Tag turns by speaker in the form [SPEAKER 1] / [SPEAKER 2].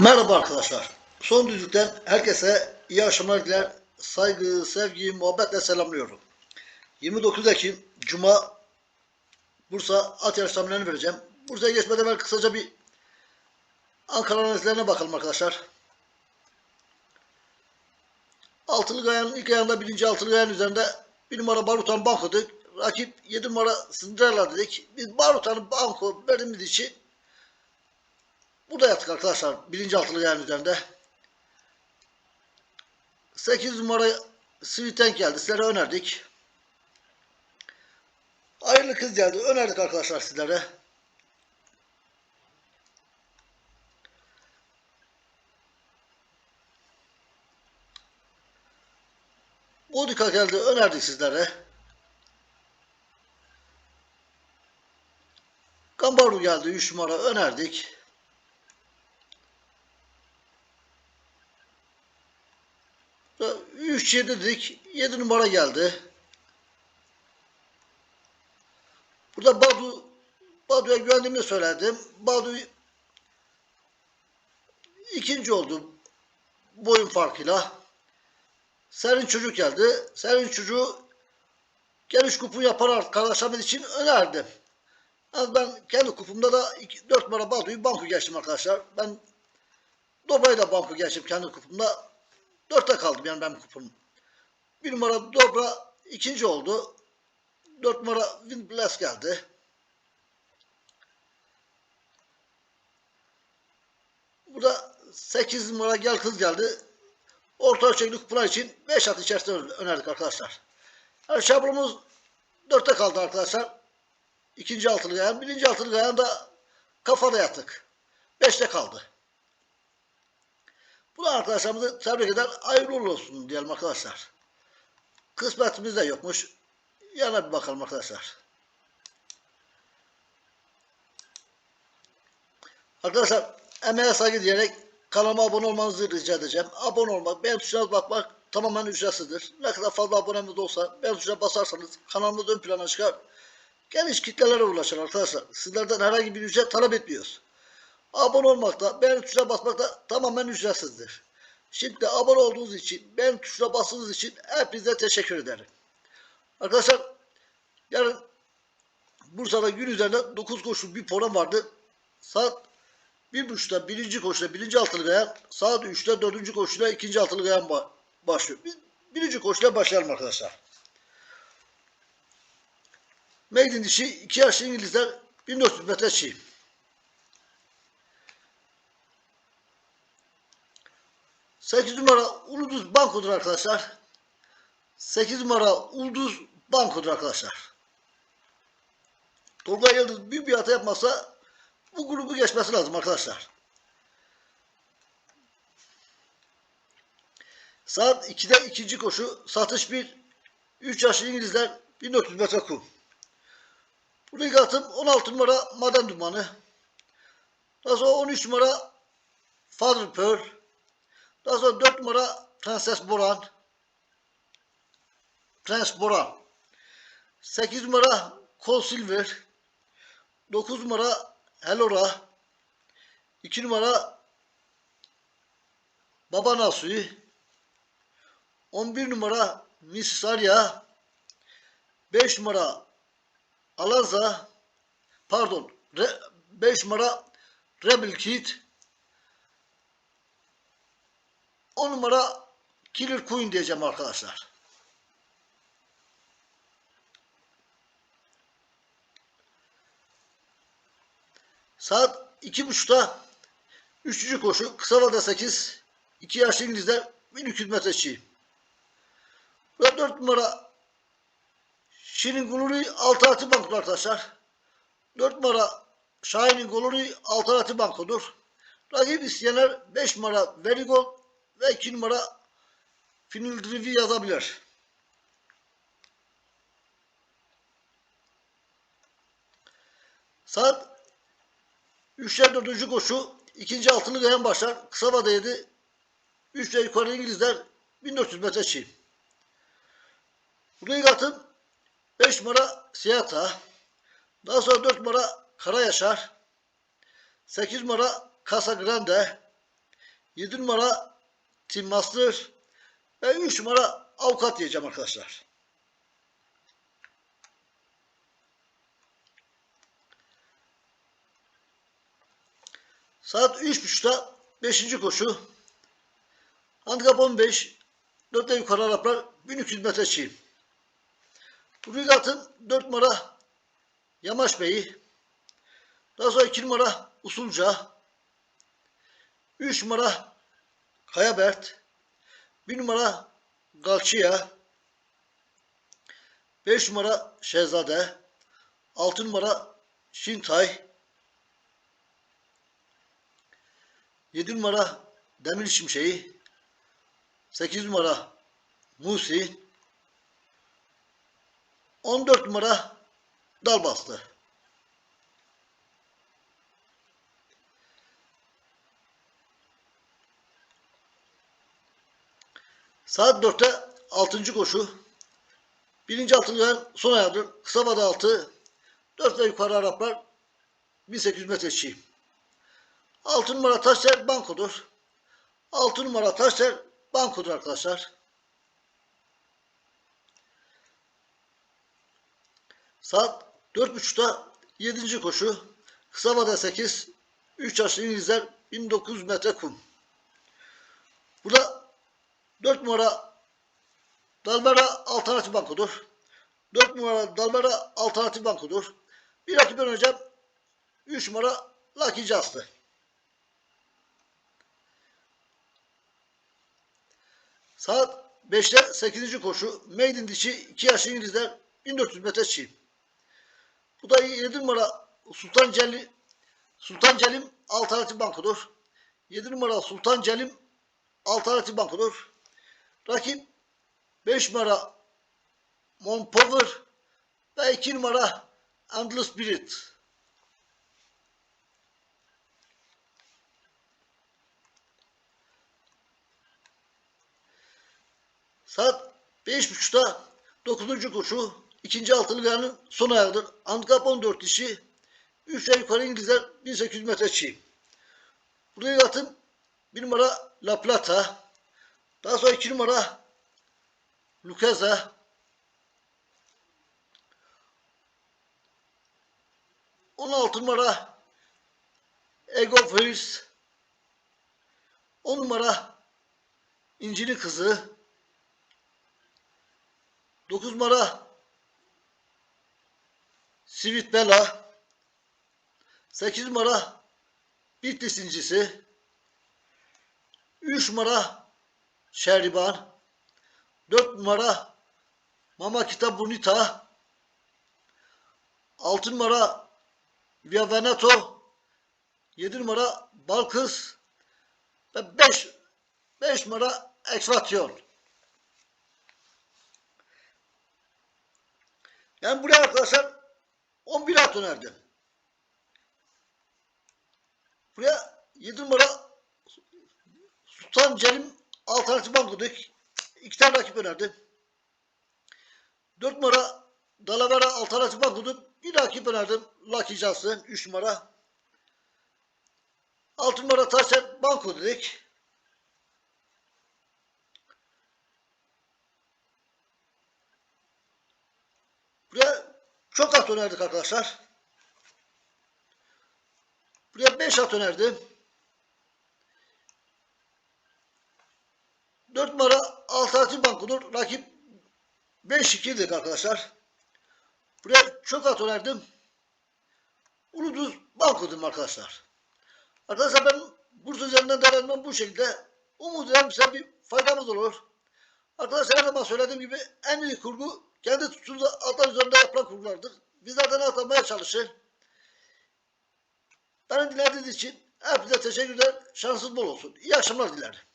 [SPEAKER 1] Merhaba arkadaşlar. Son düzlükten herkese iyi akşamlar diler. Saygı, sevgi, muhabbetle selamlıyorum. 29 Ekim Cuma Bursa at yarış tahminlerini vereceğim. Bursa'ya geçmeden evvel kısaca bir Ankara analizlerine bakalım arkadaşlar. Altılı Gayan'ın ilk ayağında birinci Altılı Gayan üzerinde bir numara Barutan Banko'du. Rakip 7 numara Cinderella dedik. Biz Barutan'ı Banko verdiğimiz için Burada yattık arkadaşlar. Birinci altılı yani üzerinde. 8 numara Sweeten geldi. Sizlere önerdik. Hayırlı kız geldi. Önerdik arkadaşlar sizlere. Bodika geldi. Önerdik sizlere. Gambaru geldi. 3 numara önerdik. 3 7 dedik. 7 numara geldi. Burada Badu Badu'ya güvendiğimi söyledim. Badu ikinci oldu boyun farkıyla. Serin çocuk geldi. Serin çocuğu geniş kupon yapan arkadaşlarımız için önerdim. Yani ben kendi kupumda da 4 numara Badu'yu banko geçtim arkadaşlar. Ben Dobra'yı da banko geçtim kendi kupumda. Dörtte kaldım yani ben kupon. Bir numara Dobra ikinci oldu. Dört numara Windblast geldi. Burada sekiz numara Gel Kız geldi. Orta ölçekli kupalar için beş at içerisinde önerdik arkadaşlar. Yani şablonumuz dörtte kaldı arkadaşlar. İkinci altılı gayan. Birinci altılı gayan da kafada yattık. Beşte kaldı. Bu da arkadaşlarımızı tebrik eder. Hayırlı olsun diyelim arkadaşlar. Kısmetimiz de yokmuş. Yana bir bakalım arkadaşlar. Arkadaşlar emeğe saygı diyerek kanalıma abone olmanızı rica edeceğim. Abone olmak, beğen tuşuna bakmak tamamen ücretsizdir. Ne kadar fazla abonemiz olsa beğen tuşuna basarsanız kanalımız ön plana çıkar. Geniş kitlelere ulaşır arkadaşlar. Sizlerden herhangi bir ücret talep etmiyoruz. Abone olmak da, beğen tuşuna basmak da tamamen ücretsizdir. Şimdi abone olduğunuz için, beğen tuşuna bastığınız için hepinize teşekkür ederim. Arkadaşlar, yarın Bursa'da gün üzerinde 9 koşu bir program vardı. Saat 1.30'da birinci koşuda birinci altılı gayan, saat 3'te dördüncü koşuda ikinci altılı gayan ba- başlıyor. Biz birinci koşuyla başlayalım arkadaşlar. Maiden dişi 2 yaşlı İngilizler 1400 metre çiğ. 8 numara Uluduz Banko'dur arkadaşlar. 8 numara Uluduz Banko'dur arkadaşlar. Tolga Yıldız büyük bir hata yapmazsa bu grubu geçmesi lazım arkadaşlar. Saat 2'de ikinci koşu satış 1 3 yaşlı İngilizler 1400 metre kum. Buraya atım 16 numara Maden Dumanı. Daha sonra 13 numara Father Pearl. Daha sonra 4 numara Prenses Boran. Prens Boran. 8 numara Cole Silver. 9 numara Helora. 2 numara Baba Nasuhi. 11 numara Mrs. Arya. 5 numara Alaza. Pardon. 5 numara Rebel Kid. 10 numara Killer Queen diyeceğim arkadaşlar. Saat iki buçukta üçüncü koşu kısa vada 8 2 yaşlı İngilizler 1200 metre çiğ. Burada 4 numara Şirin Guluri 6 artı bankodur arkadaşlar. 4 numara Şahin'in Guluri 6 artı bankodur. Rakip isteyenler 5 numara Verigol ve 2 numara Finil Drivi yazabilir. Saat 3'ler 4. koşu ikinci altılı gayan başlar. Kısa vada 7 3'le yukarı İngilizler 1400 metre çiğ. Buraya atın 5 numara Siyata. Daha sonra 4 numara Kara Yaşar. 8 numara Casa Grande. 7 numara Tim Master ve 3 numara avukat diyeceğim arkadaşlar. Saat 3.30'da 5. koşu. Handikap 15. 4'te yukarı Araplar 1200 metre çiğ. Bu regatın 4 numara Yamaç Bey'i. Daha sonra 2 numara Usulca. 3 numara Kayabert. 1 numara Galçia. 5 numara Şehzade. 6 numara Şintay. 7 numara Demir Şimşeği. 8 numara Musi. 14 numara Dalbastı. Saat 4'te 6. koşu. Birinci altılıdan son ayağıdır. Kısa vada altı. 4 ve yukarı Araplar 1800 metre çiğ. 6 numara Taşer bankodur. 6 numara Taşer bankodur arkadaşlar. Saat 4.30'da 7. koşu. Kısa vada 8. 3 yaşlı İngilizler 1900 metre kum. Burada 4 numara Dalbera alternatif bankodur. 4 numara Dalbera alternatif bankodur. Bir rakip öneceğim. 3 numara Lucky Just'ı. Saat 5'te 8. koşu. Maiden dişi 2 yaşlı İngilizler 1400 metre çiğ. Bu da 7 numara Sultan Celil Sultan Celim alternatif bankodur. 7 numara Sultan Celim alternatif bankodur. Rakip 5 numara Monpower ve 2 numara Endless Spirit. Saat 5.30'da 9. koşu ikinci altılı liganın son ayağıdır. Handikap 14 dişi 3 ay yukarı İngilizler 1800 metre çiğ. Buraya atın 1 numara La Plata. Daha sonra 2 numara Lucasa. On altı numara Ego Freeze. On numara İncil'in kızı. Dokuz numara Sweet Bella. Sekiz numara Bitlis incisi. Üç numara Şeriban. 4 numara Mama Kita Bonita 6 numara Via Veneto 7 numara Balkız ve 5 5 numara Exfation. Yani buraya arkadaşlar 11 at önerdim. Buraya 7 numara Sultan Celim alternatif bankodik. İki tane rakip önerdim. Dört numara Dalavera alternatif bankodur. Bir rakip önerdim. Lucky Johnson. Üç numara. Altı numara Taşer banko dedik. Buraya çok at önerdik arkadaşlar. Buraya beş at önerdim. 4 numara alternatif bankodur. Rakip 5-2'dir arkadaşlar. Buraya çok at önerdim. Uluduz bankodur arkadaşlar. Arkadaşlar ben Bursa üzerinden değerlendirmem bu şekilde. Umut ederim size bir faydamız olur. Arkadaşlar her zaman söylediğim gibi en iyi kurgu kendi tuttuğunuz atlar üzerinde yapılan kurgulardır. Bizlerden atlamaya çalışır. Beni dinlediğiniz için hepinize teşekkürler. Şansınız bol olsun. İyi akşamlar dilerim.